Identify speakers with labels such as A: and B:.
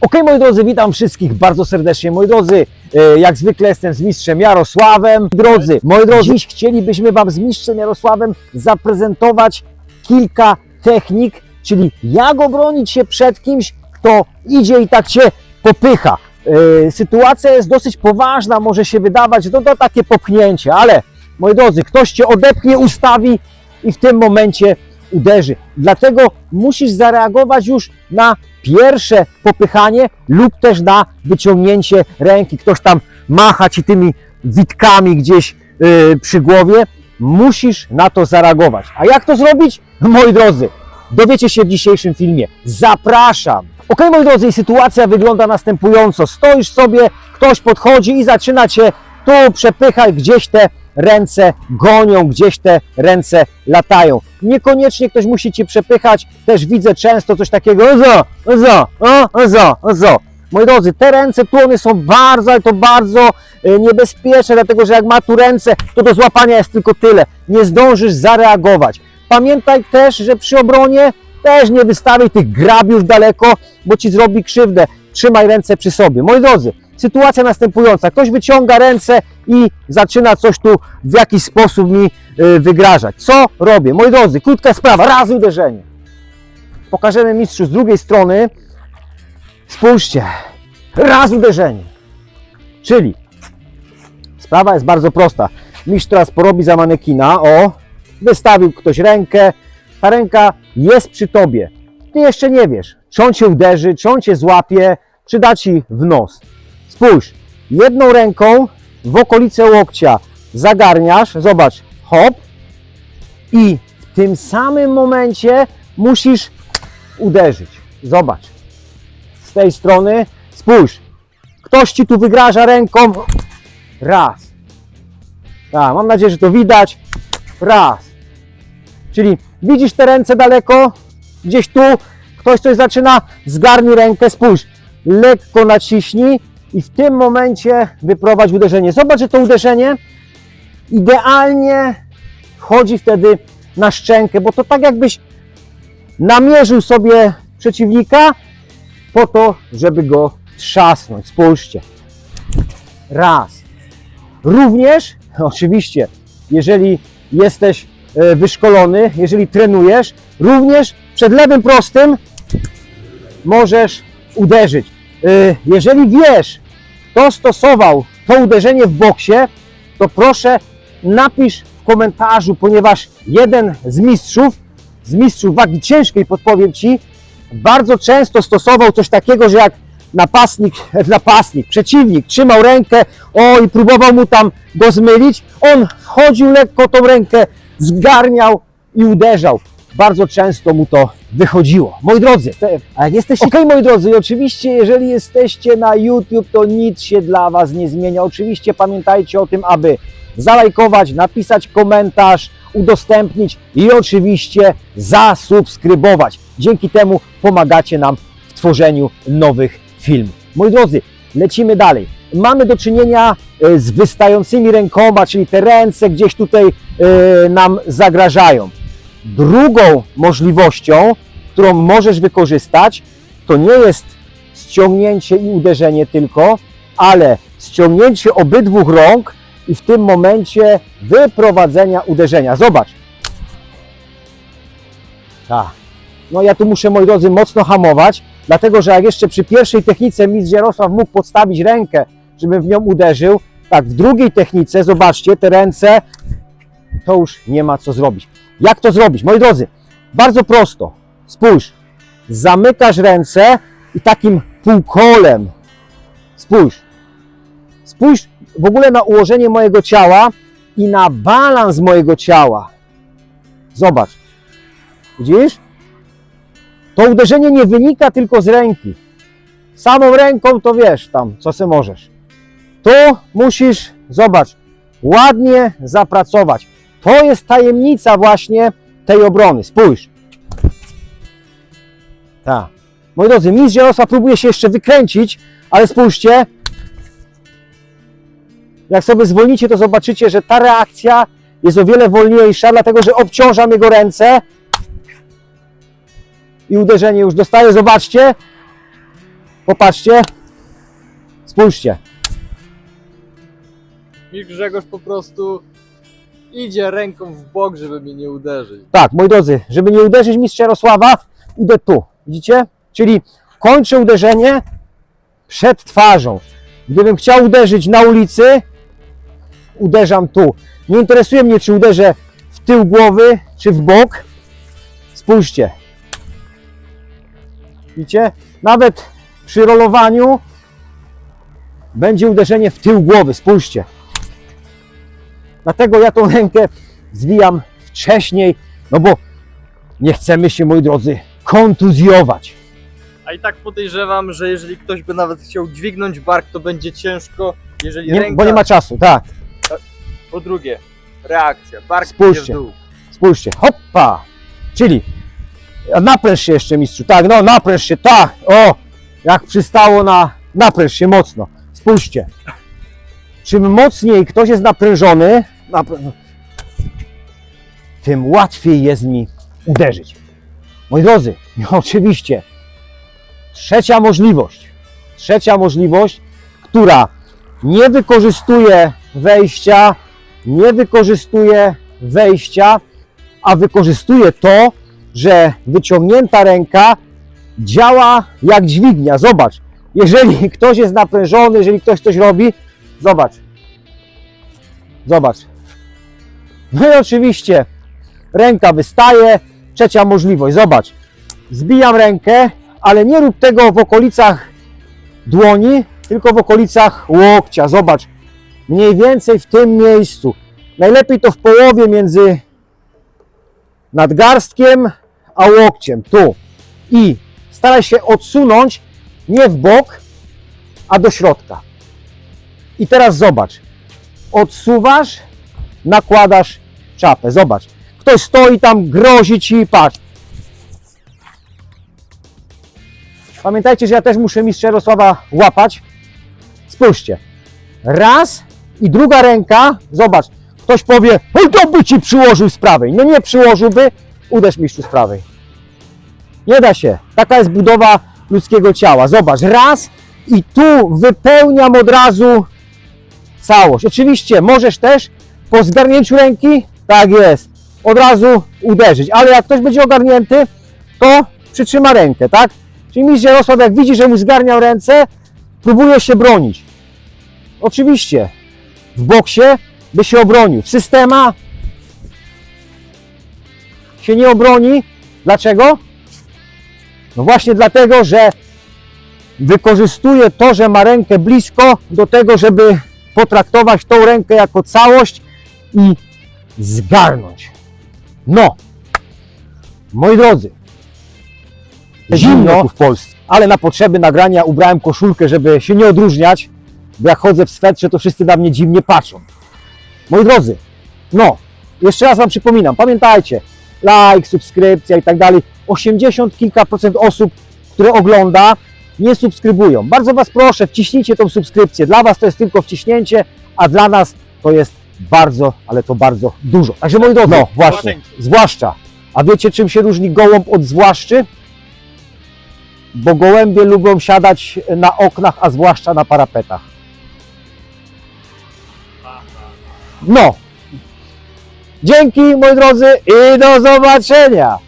A: Ok, moi drodzy, witam wszystkich bardzo serdecznie. Moi drodzy, e, jak zwykle jestem z mistrzem Jarosławem. Drodzy, moi drodzy, dziś chcielibyśmy Wam z mistrzem Jarosławem zaprezentować kilka technik, czyli jak obronić się przed kimś, kto idzie i tak Cię popycha. E, Sytuacja jest dosyć poważna, może się wydawać, no to takie popchnięcie, ale moi drodzy, ktoś Cię odepchnie, ustawi i w tym momencie uderzy. Dlatego musisz zareagować już na pierwsze popychanie lub też na wyciągnięcie ręki. Ktoś tam macha ci tymi witkami gdzieś yy, przy głowie. Musisz na to zareagować. A jak to zrobić? Moi drodzy, dowiecie się w dzisiejszym filmie. Zapraszam! Ok, moi drodzy, sytuacja wygląda następująco. Stoisz sobie, ktoś podchodzi i zaczyna cię tu przepychać, gdzieś te ręce gonią, gdzieś te ręce latają. Niekoniecznie ktoś musi cię przepychać, też widzę często coś takiego, ozo, ozo, ozo, ozo. Moi drodzy, te ręce tu one są bardzo, ale to bardzo e, niebezpieczne, dlatego że jak ma tu ręce, to do złapania jest tylko tyle. Nie zdążysz zareagować. Pamiętaj też, że przy obronie też nie wystawiaj tych grabiów daleko, bo ci zrobi krzywdę. Trzymaj ręce przy sobie. Moi drodzy, sytuacja następująca. Ktoś wyciąga ręce i zaczyna coś tu w jakiś sposób mi y, wygrażać. Co robię? Moi drodzy, krótka sprawa. Raz uderzenie. Pokażemy mistrzu z drugiej strony. Spójrzcie. Raz uderzenie. Czyli sprawa jest bardzo prosta. Mistrz teraz porobi za manekina. O, wystawił ktoś rękę. Ta ręka jest przy tobie. Ty jeszcze nie wiesz, czy on cię uderzy, czy on cię złapie, czy da ci w nos. Spójrz, jedną ręką w okolice łokcia zagarniasz, zobacz, hop, i w tym samym momencie musisz uderzyć. Zobacz, z tej strony, spójrz, ktoś ci tu wygraża ręką, raz. Tak, mam nadzieję, że to widać, raz. Czyli widzisz te ręce daleko, gdzieś tu, ktoś coś zaczyna, zgarnij rękę, spójrz, lekko naciśnij i w tym momencie wyprowadź uderzenie. Zobacz, że to uderzenie idealnie wchodzi wtedy na szczękę, bo to tak jakbyś namierzył sobie przeciwnika po to, żeby go trzasnąć. Spójrzcie. Raz. Również, oczywiście, jeżeli jesteś e, wyszkolony, jeżeli trenujesz, również przed lewym prostym możesz uderzyć. E, Jeżeli wiesz, kto stosował to uderzenie w boksie, to proszę napisz w komentarzu, ponieważ jeden z mistrzów, z mistrzów wagi ciężkiej, podpowiem Ci, bardzo często stosował coś takiego, że jak napastnik, napastnik, przeciwnik trzymał rękę, o i próbował mu tam go zmylić, on wchodził lekko tą rękę, zgarniał i uderzał. Bardzo często mu to wychodziło. Moi drodzy, jesteście... Okej, moi drodzy, i oczywiście jeżeli jesteście na YouTube, to nic się dla Was nie zmienia. Oczywiście pamiętajcie o tym, aby zalajkować, napisać komentarz, udostępnić i oczywiście zasubskrybować. Dzięki temu pomagacie nam w tworzeniu nowych filmów. Moi drodzy, lecimy dalej. Mamy do czynienia e, z wystającymi rękoma, czyli te ręce gdzieś tutaj e, nam zagrażają. Drugą możliwością, którą możesz wykorzystać, to nie jest ściągnięcie i uderzenie tylko, ale ściągnięcie obydwu rąk i w tym momencie wyprowadzenia uderzenia. Zobacz. Tak. No ja tu muszę, moi drodzy, mocno hamować, dlatego że jak jeszcze przy pierwszej technice mistrz Jarosław mógł podstawić rękę, żebym w nią uderzył, tak w drugiej technice, zobaczcie, te ręce, to już nie ma co zrobić. Jak to zrobić? Moi drodzy, bardzo prosto. Spójrz, zamykasz ręce i takim półkolem, spójrz, spójrz w ogóle na ułożenie mojego ciała i na balans mojego ciała. Zobacz, widzisz? To uderzenie nie wynika tylko z ręki. Samą ręką to wiesz tam, co se możesz. Tu musisz, zobacz, ładnie zapracować. To jest tajemnica właśnie tej obrony. Spójrz. Tak. Moi drodzy, mistrz Jarosław próbuje się jeszcze wykręcić, ale spójrzcie. Jak sobie zwolnicie, to zobaczycie, że ta reakcja jest o wiele wolniejsza, dlatego że obciążam jego ręce i uderzenie już dostaje. Zobaczcie. Popatrzcie. Spójrzcie.
B: I Grzegorz po prostu idzie ręką w bok, żeby mnie nie uderzyć.
A: Tak, moi drodzy, żeby nie uderzyć mistrza Jarosława, idę tu. Widzicie? Czyli kończę uderzenie przed twarzą. Gdybym chciał uderzyć na ulicy, uderzam tu. Nie interesuje mnie, czy uderzę w tył głowy, czy w bok. Spójrzcie. Widzicie? Nawet przy rolowaniu będzie uderzenie w tył głowy. Spójrzcie. Dlatego ja tą rękę zwijam wcześniej, no bo nie chcemy się, moi drodzy, kontuzjować.
B: A i tak podejrzewam, że jeżeli ktoś by nawet chciał dźwignąć bark, to będzie ciężko, jeżeli
A: Nie,
B: ręka...
A: bo nie ma czasu, tak.
B: Po drugie, reakcja, bark
A: Spójrzcie.
B: w dół.
A: Spójrzcie, hoppa! Czyli napręż się jeszcze, mistrzu. Tak, no napręż się, tak. O, jak przystało na... Napręż się mocno. Spójrzcie. Czym mocniej ktoś jest naprężony, naprę... tym łatwiej jest mi uderzyć. Moi drodzy, no oczywiście, trzecia możliwość, trzecia możliwość, która nie wykorzystuje wejścia, nie wykorzystuje wejścia, a wykorzystuje to, że wyciągnięta ręka działa jak dźwignia. Zobacz, jeżeli ktoś jest naprężony, jeżeli ktoś coś robi, zobacz. Zobacz. No i oczywiście ręka wystaje. Trzecia możliwość, zobacz. Zbijam rękę, ale nie rób tego w okolicach dłoni, tylko w okolicach łokcia. Zobacz, mniej więcej w tym miejscu. Najlepiej to w połowie między nadgarstkiem a łokciem. Tu. I staraj się odsunąć nie w bok, a do środka. I teraz zobacz. Odsuwasz, nakładasz czapę. Zobacz. Ktoś stoi tam, grozi ci, patrz. Pamiętajcie, że ja też muszę mistrza Jarosława łapać. Spójrzcie. Raz i druga ręka. Zobacz. Ktoś powie, to by ci przyłożył z prawej. No nie przyłożyłby, uderz mistrzu z prawej. Nie da się. Taka jest budowa ludzkiego ciała. Zobacz, raz i tu wypełniam od razu całość. Oczywiście możesz też po zgarnięciu ręki, tak jest, od razu uderzyć, ale jak ktoś będzie ogarnięty, to przytrzyma rękę, tak? Czyli mistrz Jarosław, jak widzi, że mu zgarniał ręce, próbuje się bronić. Oczywiście, w boksie by się obronił. W systema się nie obroni. Dlaczego? No właśnie dlatego, że wykorzystuje to, że ma rękę blisko do tego, żeby potraktować tą rękę jako całość i zgarnąć. No, moi drodzy, zimno w Polsce, ale na potrzeby nagrania ubrałem koszulkę, żeby się nie odróżniać, bo jak chodzę w swetrze, to wszyscy na mnie dziwnie patrzą. Moi drodzy, no, jeszcze raz Wam przypominam, pamiętajcie, like, subskrypcja i tak dalej. 80 kilka procent osób, które ogląda, nie subskrybują. Bardzo Was proszę, wciśnijcie tą subskrypcję. Dla Was to jest tylko wciśnięcie, a dla nas to jest bardzo, ale to bardzo dużo. Także moi drodzy, no właśnie, zwłaszcza. A wiecie czym się różni gołąb od zwłaszczy? Bo gołębie lubią siadać na oknach, a zwłaszcza na parapetach. No. Dzięki moi drodzy i do zobaczenia.